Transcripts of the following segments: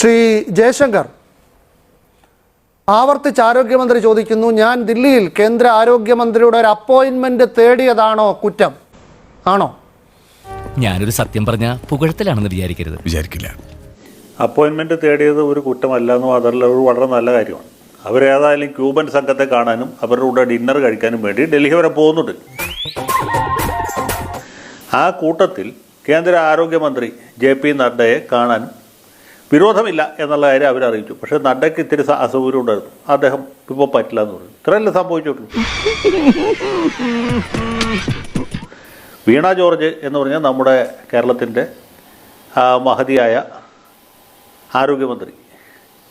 ശ്രീ ജയശങ്കർ ആവർത്തിച്ച് ആരോഗ്യമന്ത്രി ചോദിക്കുന്നു ഞാൻ ദില്ലിയിൽ കേന്ദ്ര ആരോഗ്യമന്ത്രിയുടെ ഒരു അപ്പോയിന്റ്മെന്റ് തേടിയതാണോ കുറ്റം? ആണോ? ഞാനൊരു സത്യം പറഞ്ഞ പുകഴത്തിലാണെന്ന് വിചാരിക്കരുത്. വിചാരിക്കില്ല. അപ്പോയിൻമെന്റ് തേടിയത് ഒരു കുറ്റമല്ല എന്നും അതല്ല ഒരു വളരെ നല്ല കാര്യമാണ്. അവരേതായാലും ക്യൂബൻ സംഘത്തെ കാണാനും അവരുടെ കൂടെ ഡിന്നർ കഴിക്കാനും വേണ്ടി ഡൽഹി വരെ പോകുന്നുണ്ട്. ആ കൂട്ടത്തിൽ കേന്ദ്ര ആരോഗ്യമന്ത്രി ജെ പി നഡ്ഡയെ കാണാനും വിരോധമില്ല എന്നുള്ള കാര്യം അവരറിയിച്ചു പക്ഷേ നഡ്ഡയ്ക്ക് ഇത്തിരി അസൗകര്യം ഉണ്ടായിരുന്നു. അദ്ദേഹം ഇപ്പോൾ പറ്റില്ല എന്ന് പറഞ്ഞു. ഇത്രയല്ലേ സംഭവിച്ചിട്ടുള്ളൂ വീണ ജോർജ് എന്ന് പറഞ്ഞാൽ നമ്മുടെ കേരളത്തിന്റെ മഹതിയായ ആരോഗ്യമന്ത്രി.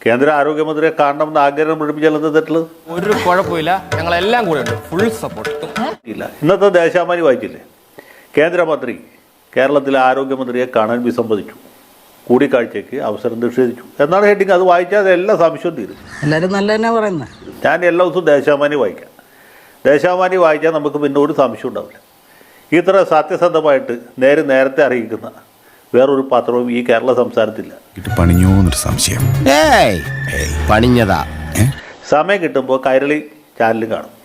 കേന്ദ്ര ആരോഗ്യമന്ത്രിയെ കാണണമെന്ന് ആഗ്രഹം പിടിപ്പിച്ചാൽ എന്ത് തെറ്റുള്ളത്? ഒരു കുഴപ്പമില്ല. ഞങ്ങളെല്ലാം കൂടെ ഉണ്ട്. ഫുൾ സപ്പോർട്ട് ഇല്ല. ഇന്നത്തെ ദേശാമാനി വായിച്ചില്ലേ? കേന്ദ്രമന്ത്രി കേരളത്തിലെ ആരോഗ്യമന്ത്രിയെ കാണാൻ വിസമ്മതിച്ചു. കൂടിക്കാഴ്ചയ്ക്ക് അവസരം നിഷേധിച്ചു. എന്നാണ് ഹെഡിങ്. അത് വായിച്ചാൽ എല്ലാ സംശയവും തീരും. എല്ലാവരും നല്ല തന്നെ പറയുന്നത് ഞാൻ എല്ലാ ദിവസവും ദേശാമാനി വായിക്കാം. ദേശാമാനി വായിച്ചാൽ നമുക്ക് പിന്നെ ഒരു സംശയം ഉണ്ടാവില്ല. ഇത്ര സത്യസന്ധമായിട്ട് നേരെ നേരത്തെ അറിയിക്കുന്ന വേറൊരു പത്രവും ഈ കേരള സംസ്ഥാനത്തില്ല. സംശയം. പണിഞ്ഞതാ. സമയം കിട്ടുമ്പോൾ കൈരളി ചാനലും കാണും.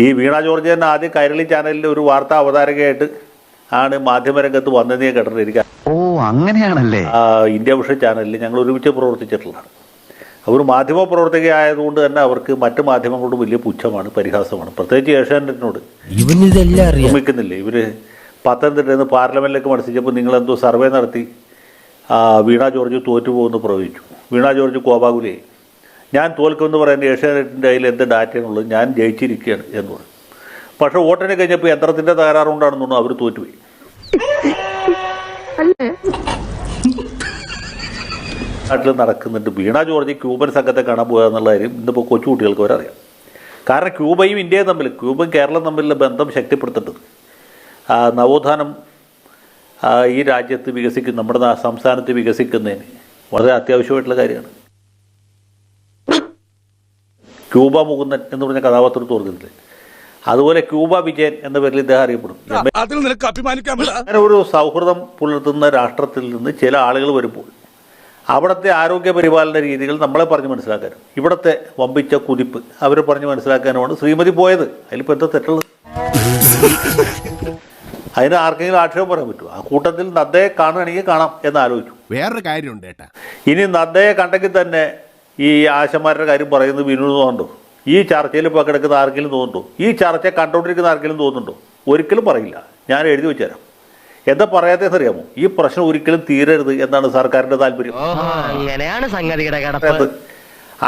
ഈ വീണ ജോർജ് തന്നെ ആദ്യം കൈരളി ചാനലിൽ ഒരു വാർത്താ അവതാരകയായിട്ട് ആണ് മാധ്യമരംഗത്ത് വന്നതെന്ന് ഞാൻ കേട്ടിട്ടുണ്ട് ഓ അങ്ങനെയാണല്ലേ? ആ, ഇന്ത്യ വിഷൻ ചാനലിൽ ഞങ്ങൾ ഒരുമിച്ച് പ്രവർത്തിച്ചിട്ടുള്ളതാണ്. അവർ മാധ്യമ പ്രവർത്തകയായതുകൊണ്ട് തന്നെ അവർക്ക് മറ്റ് മാധ്യമങ്ങളോട് വലിയ പുച്ഛമാണ് പരിഹാസമാണ്. പ്രത്യേകിച്ച് ഏഷ്യാനെറ്റിനോട് നിർമ്മിക്കുന്നില്ലേ ഇവർ പത്തനംതിട്ടയിൽ നിന്ന് പാർലമെന്റിലേക്ക് മത്സരിച്ചപ്പോൾ നിങ്ങൾ എന്തോ സർവേ നടത്തി വീണ ജോർജ് തോറ്റുപോകുമെന്ന് പ്രവചിച്ചു. വീണ ജോർജ് കോപാകുലേ ഞാൻ തോൽക്കുമെന്ന് പറയുന്ന ഏഷ്യാനെറ്റിന്റെ അതിൽ എന്ത് ഡാറ്റയാണുള്ളത്? ഞാൻ ജയിച്ചിരിക്കുകയാണ് എന്ന് പറഞ്ഞു. പക്ഷേ വോട്ടിന് കഴിഞ്ഞപ്പോൾ യന്ത്രത്തിന്റെ തകരാറുകൊണ്ടാണെന്ന് തോന്നുന്നു. അവർ തോറ്റുപോയി. നാട്ടിൽ നടക്കുന്നുണ്ട്. വീണ ജോർജ് ക്യൂബൻ സംഘത്തെ കാണാൻ പോകുക എന്നുള്ള കാര്യം ഇന്നിപ്പോൾ കൊച്ചു കുട്ടികൾക്ക് വരെ അറിയാം കാരണം ക്യൂബയും ഇന്ത്യയും തമ്മിൽ ക്യൂബയും കേരളം തമ്മിലുള്ള ബന്ധം ശക്തിപ്പെടുത്തേണ്ടത്. നവോത്ഥാനം ഈ രാജ്യത്ത് വികസിക്കുന്ന നമ്മുടെ സംസ്ഥാനത്ത് വികസിക്കുന്നതിന് വളരെ അത്യാവശ്യമായിട്ടുള്ള കാര്യമാണ്. ക്യൂബ മുകുന്ദൻ എന്ന് പറഞ്ഞ കഥാപാത്രത്തെ ഓർക്കുന്നില്ലേ? അതുപോലെ ക്യൂബ വിജയൻ എന്ന പേരിൽ ഇദ്ദേഹം അറിയപ്പെടും. അതിൽ നിനക്ക് അഭിമാനിക്കാൻ അങ്ങനെ ഒരു സൗഹൃദം പുലർത്തുന്ന രാഷ്ട്രത്തിൽ നിന്ന് ചില ആളുകൾ വരുമ്പോൾ അവിടുത്തെ ആരോഗ്യ പരിപാലന രീതികൾ നമ്മളെ പറഞ്ഞ് മനസ്സിലാക്കാനും ഇവിടുത്തെ വമ്പിച്ച കുതിപ്പ് അവർ പറഞ്ഞ് മനസ്സിലാക്കാനുമാണ് ശ്രീമതി പോയത്. അതിലിപ്പോൾ എന്താ തെറ്റുള്ളത്? അതിന് ആർക്കെങ്കിലും ആക്ഷേപം പറയാൻ പറ്റുമോ? ആ കൂട്ടത്തിൽ നദ്ദയെ കാണുകയാണെങ്കിൽ കാണാം എന്ന് ആലോചിച്ചു. വേറൊരു കാര്യമുണ്ട് ഏട്ടാ. ഇനി നദ്ദയെ കണ്ടെങ്കിൽ തന്നെ ഈ ആശമാരുടെ കാര്യം പറയുന്നത് വിനോദമുണ്ടോ ഈ ചർച്ചയിൽ പങ്കെടുക്കുന്ന ആർക്കെങ്കിലും തോന്നുന്നുണ്ടോ? ഈ ചർച്ച കണ്ടുകൊണ്ടിരിക്കുന്ന ആർക്കെങ്കിലും തോന്നുന്നുണ്ടോ? ഒരിക്കലും പറയില്ല. ഞാൻ എഴുതി വെച്ചുതരാം. എന്താ പറയാത്തതെന്ന് അറിയാമോ? ഈ പ്രശ്നം ഒരിക്കലും തീരരുത് എന്നാണ് സർക്കാരിന്റെ താല്പര്യം.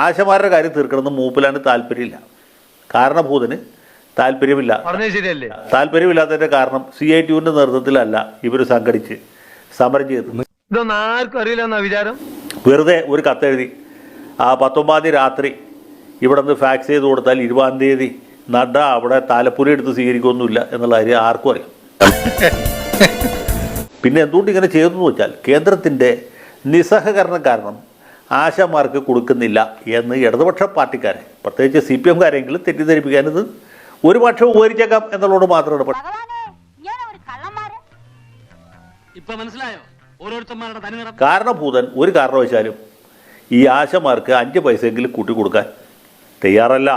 ആശമാരുടെ കാര്യം തീർക്കണമെന്ന് മൂപ്പിലാണ് താല്പര്യമില്ല. കാരണഭൂതന് താല്പര്യമില്ല. താല്പര്യമില്ലാത്തതിന്റെ കാരണം സി ഐ ടിയുവിന്റെ നേതൃത്വത്തിലല്ല ഇവർ സംഘടിച്ച് സമരം ചെയ്തത്. ഇതൊന്നും ആർക്കും അറിയില്ല എന്നാ വിചാരം? വെറുതെ ഒരു കത്തെഴുതി ആ പത്തൊമ്പതാം തീയതി രാത്രി ഇവിടെ നിന്ന് ഫാക്സ് ചെയ്ത് കൊടുത്താൽ ഇരുപതാം തീയതി നഡ അവിടെ താലപ്പൊലി എടുത്ത് സ്വീകരിക്കൊന്നുമില്ല എന്നുള്ള കാര്യം ആർക്കും അറിയാം. പിന്നെ എന്തുകൊണ്ട് ഇങ്ങനെ ചെയ്തെന്ന് വെച്ചാൽ കേന്ദ്രത്തിന്റെ നിസ്സഹകരണം കാരണം ആശാമാർക്ക് കൊടുക്കുന്നില്ല എന്ന് ഇടതുപക്ഷ പാർട്ടിക്കാരെ പ്രത്യേകിച്ച് സി പി എംകാരെങ്കിലും തെറ്റിദ്ധരിപ്പിക്കാനത് ഒരു പക്ഷം ഉപകരിച്ചേക്കാം എന്നുള്ളത് മാത്രമാണ് ഭഗവാനെ ഞാൻ ഒരു കള്ളന്മാര്. ഇപ്പൊ മനസ്സിലായോ? ഓരോരുത്തന്മാരുടെ തനിനിറം. കാരണഭൂതൻ ഒരു കാരണവശാലും ഈ ആശമാർക്ക് അഞ്ച് പൈസയെങ്കിലും കൂട്ടി കൊടുക്കാൻ തയ്യാറല്ല.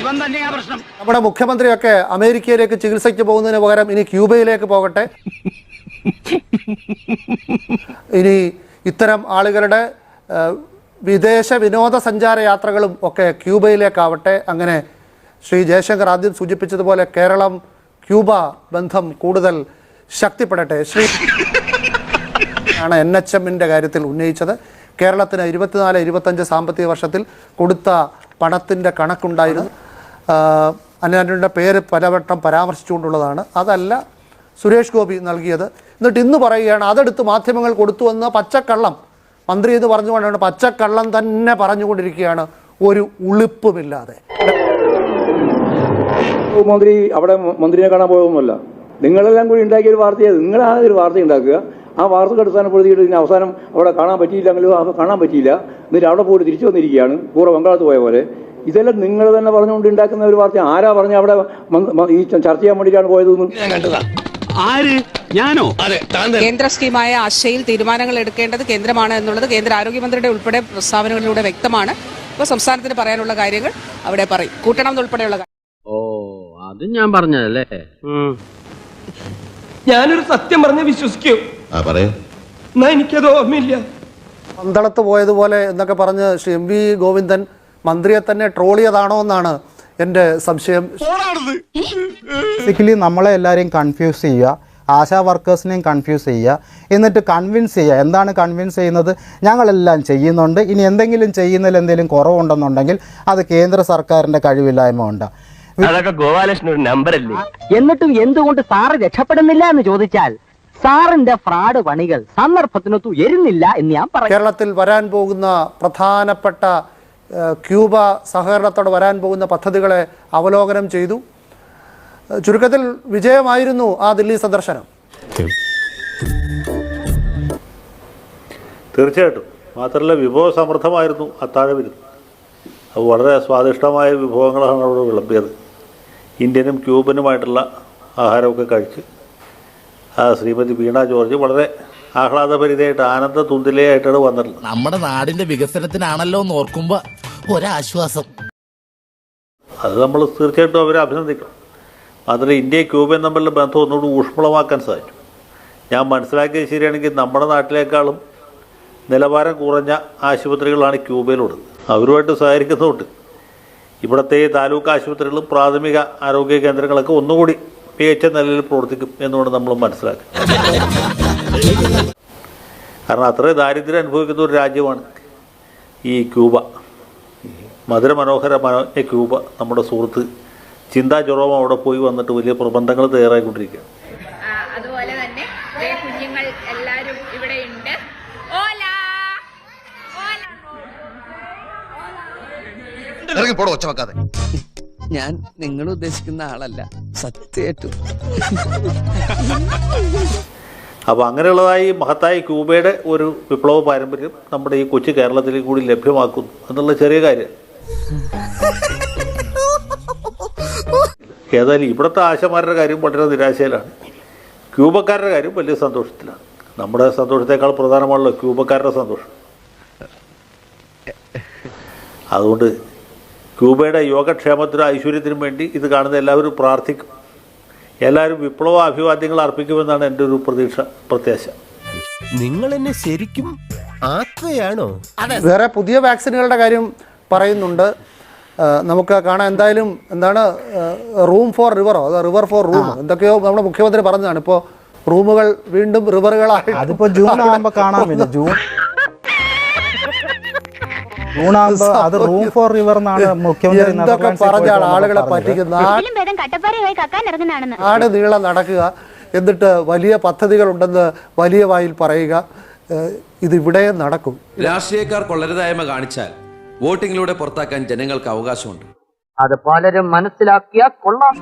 ഇവൻ തന്നെയാ പ്രശ്നം. നമ്മുടെ മുഖ്യമന്ത്രിയൊക്കെ അമേരിക്കയിലേക്ക് ചികിത്സയ്ക്ക് പോകുന്നതിന് പകരം ഇനി ക്യൂബയിലേക്ക് പോകട്ടെ. ഇനി ഇത്തരം ആളുകളുടെ വിദേശ വിനോദസഞ്ചാര യാത്രകളും ഒക്കെ ക്യൂബയിലേക്കാവട്ടെ. അങ്ങനെ ശ്രീ ജയശങ്കർ ആദ്യം സൂചിപ്പിച്ചതുപോലെ കേരളം ക്യൂബ ബന്ധം കൂടുതൽ ശക്തിപ്പെടട്ടെ. ശ്രീ ആണ് എൻ എച്ച് എമ്മിന്റെ കാര്യത്തിൽ ഉന്നയിച്ചത്. കേരളത്തിന് ഇരുപത്തിനാല് ഇരുപത്തഞ്ച് സാമ്പത്തിക വർഷത്തിൽ കൊടുത്ത പണത്തിന്റെ കണക്കുണ്ടായിരുന്നു. അന്നാന്റെ പേര് പലവട്ടം പരാമർശിച്ചുകൊണ്ടുള്ളതാണ്. അതല്ല സുരേഷ് ഗോപി നൽകിയത്. എന്നിട്ട് ഇന്ന് പറയുകയാണ് അതെടുത്ത് മാധ്യമങ്ങൾ കൊടുത്തു പച്ചക്കള്ളം മന്ത്രി എന്ന് പറഞ്ഞുകൊണ്ടാണ് പച്ചക്കള്ളം തന്നെ പറഞ്ഞുകൊണ്ടിരിക്കുകയാണ്. ഒരു ഉളുപ്പുമില്ലാതെ. മന്ത്രി അവിടെ മന്ത്രിയെ കാണാൻ പോയതൊന്നുമല്ല. നിങ്ങളെല്ലാം കൂടി ഉണ്ടാക്കിയ ഒരു വാർത്തയാണ് നിങ്ങളാണ് ഒരു വാർത്ത ഉണ്ടാക്കുക. ആ വാർത്തകൾ അടിസ്ഥാനപ്പെടുത്തിയിട്ട് ഇതിന് അവസാനം അവിടെ കാണാൻ പറ്റിയില്ലെങ്കിലും കാണാൻ പറ്റിയില്ല. എന്നിട്ട് അവിടെ പോയിട്ട് തിരിച്ചു വന്നിരിക്കുകയാണ്. കൂടെ ബംഗാളത്ത് പോയ പോലെ. ഇതെല്ലാം നിങ്ങൾ തന്നെ പറഞ്ഞുകൊണ്ട് ഉണ്ടാക്കുന്ന ഒരു വാർത്ത. ആരാ പറഞ്ഞ അവിടെ ഈ ചർച്ച ചെയ്യാൻ വേണ്ടിയിട്ടാണ് പോയതെന്ന്? ആര്? ഞാനോ? അതെ കേന്ദ്ര സ്കീമായ ആശയിൽ തീരുമാനങ്ങൾ എടുക്കേണ്ടത് കേന്ദ്രമാണ് എന്നുള്ളത് കേന്ദ്ര ആരോഗ്യമന്ത്രിയുടെ ഉൾപ്പെടെ പ്രസ്താവനകളിലൂടെ വ്യക്തമാണ്. ഇപ്പൊ സംസ്ഥാനത്തിന് പറയാനുള്ള കാര്യങ്ങൾ അവിടെ പറയും. കൂട്ടണം എന്നുൾപ്പെടെയുള്ള ഓ അത് ഞാൻ പറഞ്ഞതല്ലേ? ഞാനൊരു സത്യം പറഞ്ഞ് വിശ്വസിക്കൂ. എന്നാ എനിക്കത് ഓർമ്മയില്ല. പന്തളത്ത് പോയതുപോലെ എന്നൊക്കെ പറഞ്ഞ് ശ്രീ എം വി ഗോവിന്ദൻ മന്ത്രിയെ തന്നെ ട്രോളിയതാണോ എന്നാണ് എന്റെ സംശയം. ബേസിക്കലി നമ്മളെ എല്ലാവരെയും കൺഫ്യൂസ് ചെയ്യുക ആശാ വർക്കേഴ്സിനെയും കൺഫ്യൂസ് ചെയ്യുക എന്നിട്ട് കൺവിൻസ് ചെയ്യുക. എന്താണ് കൺവിൻസ് ചെയ്യുന്നത്? ഞങ്ങളെല്ലാം ചെയ്യുന്നുണ്ട്. ഇനി എന്തെങ്കിലും ചെയ്യുന്നതിൽ എന്തെങ്കിലും കുറവുണ്ടെന്നുണ്ടെങ്കിൽ അത് കേന്ദ്ര സർക്കാരിന്റെ കഴിവില്ലായ്മ ഉണ്ട് അതൊക്കെ ഗോപാലകൃഷ്ണൻ ഒരു നമ്പർ അല്ലേ? എന്നിട്ടും എന്തുകൊണ്ട് സാറ് രക്ഷപ്പെടുന്നില്ല എന്ന് ചോദിച്ചാൽ സാറിന്റെ ഫ്രാഡ് പണികൾ സന്ദർഭത്തിനൊത്തു എരുന്നില്ല എന്ന് ഞാൻ പറയും. കേരളത്തിൽ വരാൻ പോകുന്ന പ്രധാനപ്പെട്ട ക്യൂബ സഹകരണത്തോടെ വരാൻ പോകുന്ന പദ്ധതികളെ അവലോകനം ചെയ്തു. ചുരുക്കത്തിൽ വിജയമായിരുന്നു ആ ദില്ലി സന്ദർശനം. തീർച്ചയായിട്ടും. മാത്രമല്ല വിഭവ സമൃദ്ധമായിരുന്നു വിരുന്ന് അത് വളരെ സ്വാദിഷ്ടമായ വിഭവങ്ങളാണ് അവിടെ വിളമ്പിയത്. ഇന്ത്യനും ക്യൂബനുമായിട്ടുള്ള ആഹാരമൊക്കെ കഴിച്ച് ശ്രീമതി വീണ ജോർജ് വളരെ ആഹ്ലാദഭരിതയായിട്ട് ആനന്ദ തുന്തിലയായിട്ടാണ് വന്നിട്ടുള്ളത് നമ്മുടെ നാടിന്റെ വികസനത്തിനാണല്ലോ എന്ന് ഓർക്കുമ്പോ ഒരാശ്വാസം. അത് നമ്മൾ തീർച്ചയായിട്ടും അവരെ അഭിനന്ദിക്കണം. മാത്രമല്ല ഇന്ത്യ ക്യൂബയും തമ്മിലുള്ള ബന്ധം ഒന്നുകൂടി ഊഷ്മളമാക്കാൻ സാധിച്ചു ഞാൻ മനസ്സിലാക്കിയത് ശരിയാണെങ്കിൽ നമ്മുടെ നാട്ടിലേക്കാളും നിലവാരം കുറഞ്ഞ ആശുപത്രികളാണ് ക്യൂബയിലുള്ളത്. അവരുമായിട്ട് സഹകരിക്കുന്നതുകൊണ്ട്. ഇവിടുത്തെ താലൂക്ക് ആശുപത്രികളും പ്രാഥമിക ആരോഗ്യ കേന്ദ്രങ്ങളൊക്കെ ഒന്നുകൂടി മികച്ച നിലയിൽ പ്രവർത്തിക്കും എന്നുകൊണ്ട് നമ്മൾ മനസ്സിലാക്കും. കാരണം അത്രയും ദാരിദ്ര്യം അനുഭവിക്കുന്ന ഒരു രാജ്യമാണ് ഈ ക്യൂബ. മധുരമനോഹരമായ ക്യൂബ നമ്മുടെ സുഹൃത്ത് ചിന്താ ജെറോം അവിടെ പോയി വന്നിട്ട് വലിയ പ്രബന്ധങ്ങൾ തയ്യാറായിക്കൊണ്ടിരിക്കുകയാണ്. അതുപോലെ തന്നെ കുഞ്ഞുങ്ങൾ ഇവിടെ ഉണ്ട്. ഓല! ഇറങ്ങി പോടോ ഒച്ച വെക്കാതെ. ഞാൻ നിങ്ങൾ ഉദ്ദേശിക്കുന്ന ആളല്ല സത്യമായിട്ടും അപ്പോൾ അങ്ങനെയുള്ളതായി മഹത്തായ ക്യൂബയുടെ ഒരു വിപ്ലവ പാരമ്പര്യം നമ്മുടെ ഈ കൊച്ചു കേരളത്തിൽ കൂടി ലഭ്യമാക്കുന്നു എന്നുള്ള ചെറിയ കാര്യം. ഏതായാലും ഇവിടുത്തെ ആശമാരുടെ കാര്യം വളരെ നിരാശയിലാണ്. ക്യൂബക്കാരുടെ കാര്യം വലിയ സന്തോഷത്തിലാണ്. നമ്മുടെ സന്തോഷത്തേക്കാൾ പ്രധാനമാണല്ലോ ക്യൂബക്കാരുടെ സന്തോഷം. അതുകൊണ്ട് ക്യൂബയുടെ യോഗക്ഷേമത്തിനും ഐശ്വര്യത്തിനും വേണ്ടി ഇത് കാണുന്ന എല്ലാവരും പ്രാർത്ഥിക്കും. എല്ലാവരും വിപ്ലവ അഭിവാദ്യങ്ങൾ അർപ്പിക്കുമെന്നാണ് എന്റെ ഒരു പ്രതീക്ഷ പ്രത്യാശ. നിങ്ങൾ എന്നെ ശരിക്കും ആക്കുകയാണോ വേറെ പുതിയ വാക്സിനുകളുടെ കാര്യം പറയുന്നുണ്ട്. നമുക്ക് കാണാൻ എന്തായാലും എന്താണ് റൂം ഫോർ റിവറോ അതോ റിവർ ഫോർ റൂം എന്തൊക്കെയോ നമ്മുടെ മുഖ്യമന്ത്രി പറഞ്ഞതാണ്. ഇപ്പോൾ റൂമുകൾ വീണ്ടും റിവറുകളായി. അതിപ്പോ ജൂൺ ആകുമ്പോൾ കാണാൻ ജൂൺ അത് റൂം ഫോർ റിവർ എന്നാണ് മുഖ്യമന്ത്രി എന്തൊക്കെ പറഞ്ഞാണ് ആളുകളെ പറ്റിക്കുന്ന ആട് നീളം നടക്കുക എന്നിട്ട് വലിയ പദ്ധതികൾ ഉണ്ടെന്ന് വലിയ വായിൽ പറയുക. ഇതിവിടെ നടക്കും. രാഷ്ട്രീയക്കാർ കൊള്ളരുതായ്മ കാണിച്ചാൽ വോട്ടിങ്ങിലൂടെ പുറത്താക്കാൻ ജനങ്ങൾക്ക് അവകാശമുണ്ട്. അത് പലരും മനസ്സിലാക്കിയ കൊള്ളാം.